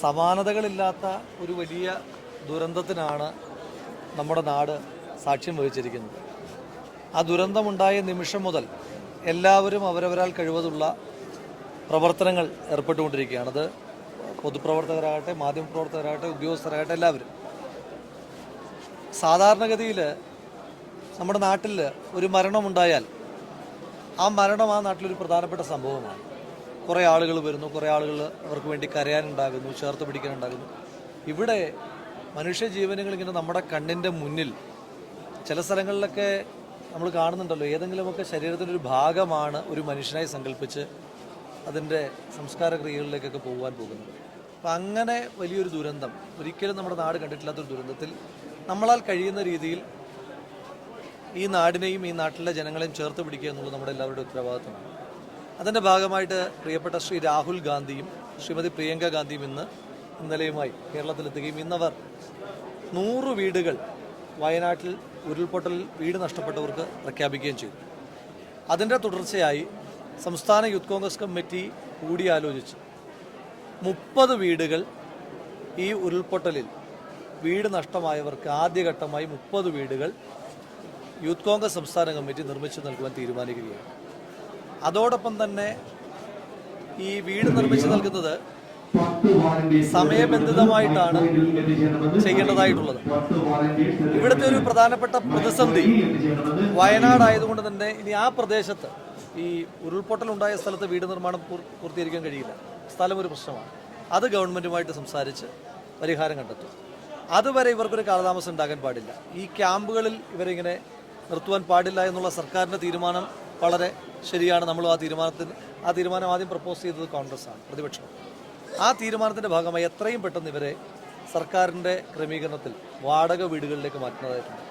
സമാനതകളില്ലാത്ത ഒരു വലിയ ദുരന്തത്തിനാണ് നമ്മുടെ നാട് സാക്ഷ്യം വഹിച്ചിരിക്കുന്നത്. ആ ദുരന്തമുണ്ടായ നിമിഷം മുതൽ എല്ലാവരും അവരവരാൽ കഴിവതുള്ള പ്രവർത്തനങ്ങൾ ഏർപ്പെട്ടുകൊണ്ടിരിക്കുകയാണ്. അത് പൊതുപ്രവർത്തകരാകട്ടെ മാധ്യമപ്രവർത്തകരാകട്ടെ ഉദ്യോഗസ്ഥരാകട്ടെ എല്ലാവരും. സാധാരണഗതിയിൽ നമ്മുടെ നാട്ടിൽ ഒരു മരണമുണ്ടായാൽ ആ മരണം ആ നാട്ടിലൊരു പ്രധാനപ്പെട്ട സംഭവമാണ്. കുറേ ആളുകൾ വരുന്നു കുറേ ആളുകൾ അവർക്ക് വേണ്ടി കരയാനുണ്ടാകുന്നു ചേർത്ത് പിടിക്കാനുണ്ടാകുന്നു. ഇവിടെ മനുഷ്യജീവനുകൾ ഇങ്ങനെ നമ്മുടെ കണ്ണിന്റെ മുന്നിൽ ചില സ്ഥലങ്ങളിലൊക്കെ നമ്മൾ കാണുന്നുണ്ടല്ലോ ഏതെങ്കിലുമൊക്കെ ശരീരത്തിന്റെ ഒരു ഭാഗമാണ് ഒരു മനുഷ്യനായി സങ്കല്പിച്ച് അതിന്റെ സംസ്കാര പോകാൻ പോകുന്നത്. അപ്പം അങ്ങനെ വലിയൊരു ദുരന്തം ഒരിക്കലും നമ്മുടെ നാട് കണ്ടിട്ടില്ലാത്തൊരു ദുരന്തത്തിൽ നമ്മളാൽ കഴിയുന്ന രീതിയിൽ ഈ നാടിനെയും ഈ നാട്ടിലെ ജനങ്ങളെയും ചേർത്ത് പിടിക്കുക എന്നുള്ളത് നമ്മുടെ എല്ലാവരുടെ ഉത്തരവാദിത്തമാണ്. അതിന്റെ ഭാഗമായിട്ട് പ്രിയപ്പെട്ട ശ്രീ രാഹുൽ ഗാന്ധിയും ശ്രീമതി പ്രിയങ്ക ഗാന്ധിയും ഇന്ന് ഇന്നലെയുമായി കേരളത്തിലെത്തുകയും ഇന്നവർ നൂറ് വീടുകൾ വയനാട്ടിൽ ഉരുൾപൊട്ടലിൽ വീട് നഷ്ടപ്പെട്ടവർക്ക് പ്രഖ്യാപിക്കുകയും ചെയ്തു. അതിന്റെ തുടർച്ചയായി സംസ്ഥാന യൂത്ത് കോൺഗ്രസ് കമ്മിറ്റി കൂടിയാലോചിച്ച് മുപ്പത് വീടുകൾ ഈ ഉരുൾപൊട്ടലിൽ വീട് നഷ്ടമായവർക്ക് ആദ്യഘട്ടമായി മുപ്പത് വീടുകൾ യൂത്ത് കോൺഗ്രസ് സംസ്ഥാന കമ്മിറ്റി നിർമ്മിച്ചു നൽകുവാൻ തീരുമാനിക്കുകയാണ്. അതോടൊപ്പം തന്നെ ഈ വീട് നിർമ്മിച്ചു നൽകുന്നത് സമയബന്ധിതമായിട്ടാണ് ചെയ്യേണ്ടതായിട്ടുള്ളത്. ഇവിടുത്തെ ഒരു പ്രധാനപ്പെട്ട പ്രതിസന്ധി വയനാടായതുകൊണ്ട് തന്നെ ഇനി ആ പ്രദേശത്ത് ഈ ഉരുൾപൊട്ടലുണ്ടായ സ്ഥലത്ത് വീട് നിർമ്മാണം പൂർ- പൂർത്തീകരിക്കാൻ കഴിയില്ല. സ്ഥലം ഒരു പ്രശ്നമാണ്. അത് ഗവൺമെന്റുമായിട്ട് സംസാരിച്ച് പരിഹാരം കണ്ടെത്തും. അതുവരെ ഇവർക്കൊരു കാലതാമസം ഉണ്ടാകാൻ പാടില്ല. ഈ ക്യാമ്പുകളിൽ ഇവരിങ്ങനെ നിർത്തുവാൻ പാടില്ല എന്നുള്ള സർക്കാരിന്റെ തീരുമാനം വളരെ ശരിയാണ്. നമ്മൾ ആ തീരുമാനത്തിന് ആ തീരുമാനം ആദ്യം പ്രപ്പോസ് ചെയ്തത് കോൺഗ്രസ്സാണ് പ്രതിപക്ഷം. ആ തീരുമാനത്തിന്റെ ഭാഗമായി എത്രയും പെട്ടെന്ന് ഇവരെ സർക്കാരിന്റെ ക്രമീകരണത്തിൽ വാടക വീടുകളിലേക്ക് മാറ്റുന്നതായിട്ടുണ്ട്.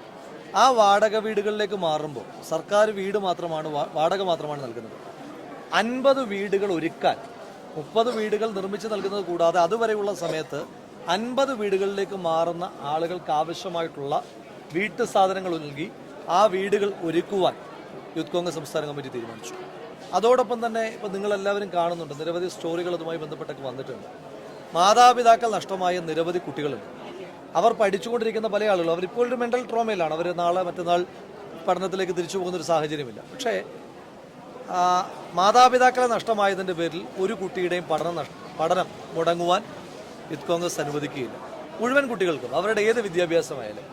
ആ വാടക വീടുകളിലേക്ക് മാറുമ്പോൾ സർക്കാർ വീട് മാത്രമാണ് വാടക മാത്രമാണ് നൽകുന്നത്. അൻപത് വീടുകൾ ഒരുക്കാൻ മുപ്പത് വീടുകൾ നിർമ്മിച്ച് നൽകുന്നത് കൂടാതെ അതുവരെയുള്ള സമയത്ത് അൻപത് വീടുകളിലേക്ക് മാറുന്ന ആളുകൾക്ക് ആവശ്യമായിട്ടുള്ള വീട്ടു സാധനങ്ങൾ നൽകി ആ വീടുകൾ ഒരുക്കുവാൻ യൂത്ത് കോൺഗ്രസ് സംസ്ഥാന കമ്മിറ്റി തീരുമാനിച്ചു. അതോടൊപ്പം തന്നെ ഇപ്പോൾ നിങ്ങളെല്ലാവരും കാണുന്നുണ്ട് നിരവധി സ്റ്റോറികൾ അതുമായി ബന്ധപ്പെട്ടൊക്കെ വന്നിട്ടുണ്ട്. മാതാപിതാക്കൾ നഷ്ടമായ നിരവധി കുട്ടികളുണ്ട്. അവർ പഠിച്ചുകൊണ്ടിരിക്കുന്ന പല ആളുകളും അവരിപ്പോൾ ഒരു മെന്റൽ ട്രോമയിലാണ് അവർ നാളെ മറ്റന്നാൾ പഠനത്തിലേക്ക് തിരിച്ചു പോകുന്ന ഒരു സാഹചര്യമില്ല. പക്ഷേ മാതാപിതാക്കളെ നഷ്ടമായതിന്റെ പേരിൽ ഒരു കുട്ടിയുടെയും പഠനം നഷ്ട പഠനം മുടങ്ങുവാൻ യൂത്ത് കോൺഗ്രസ് അനുവദിക്കുകയില്ല. മുഴുവൻ കുട്ടികൾക്കും അവരുടെ ഏത് വിദ്യാഭ്യാസമായാലും.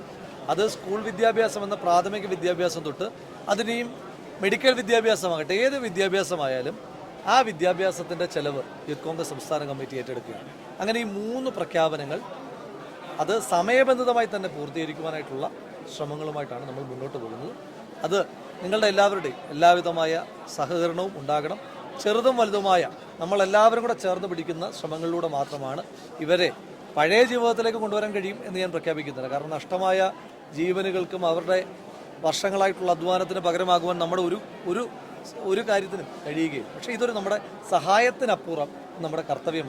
അത് സ്കൂൾ വിദ്യാഭ്യാസം എന്ന പ്രാഥമിക വിദ്യാഭ്യാസം തൊട്ട് അതിനെയും മെഡിക്കൽ വിദ്യാഭ്യാസമാകട്ടെ ഏത് വിദ്യാഭ്യാസമായാലും ആ വിദ്യാഭ്യാസത്തിന്റെ ചെലവ് യൂത്ത് കോൺഗ്രസ് സംസ്ഥാന കമ്മിറ്റി ഏറ്റെടുക്കുകയാണ്. അങ്ങനെ ഈ മൂന്ന് പ്രഖ്യാപനങ്ങൾ അത് സമയബന്ധിതമായി തന്നെ പൂർത്തീകരിക്കുവാനായിട്ടുള്ള ശ്രമങ്ങളുമായിട്ടാണ് നമ്മൾ മുന്നോട്ട് പോകുന്നത്. അത് നിങ്ങളുടെ എല്ലാവരുടെയും എല്ലാവിധമായ സഹകരണവും ഉണ്ടാകണം. ചെറുതും വലുതുമായ നമ്മളെല്ലാവരും കൂടെ ചേർന്ന് പിടിക്കുന്ന ശ്രമങ്ങളിലൂടെ മാത്രമാണ് ഇവരെ പഴയ ജീവിതത്തിലേക്ക് കൊണ്ടുവരാൻ കഴിയും എന്ന് ഞാൻ പ്രഖ്യാപിക്കുന്നില്ല. കാരണം നഷ്ടമായ ജീവനുകൾക്കും അവരുടെ വർഷങ്ങളായിട്ടുള്ള അധ്വാനത്തിന് പകരമാകുവാൻ നമ്മുടെ ഒരു ഒരു ഒരു കാര്യത്തിനും കഴിയുകയില്ല പക്ഷേ ഇതൊരു നമ്മുടെ സഹായത്തിനപ്പുറം നമ്മുടെ കർത്തവ്യമാണ്.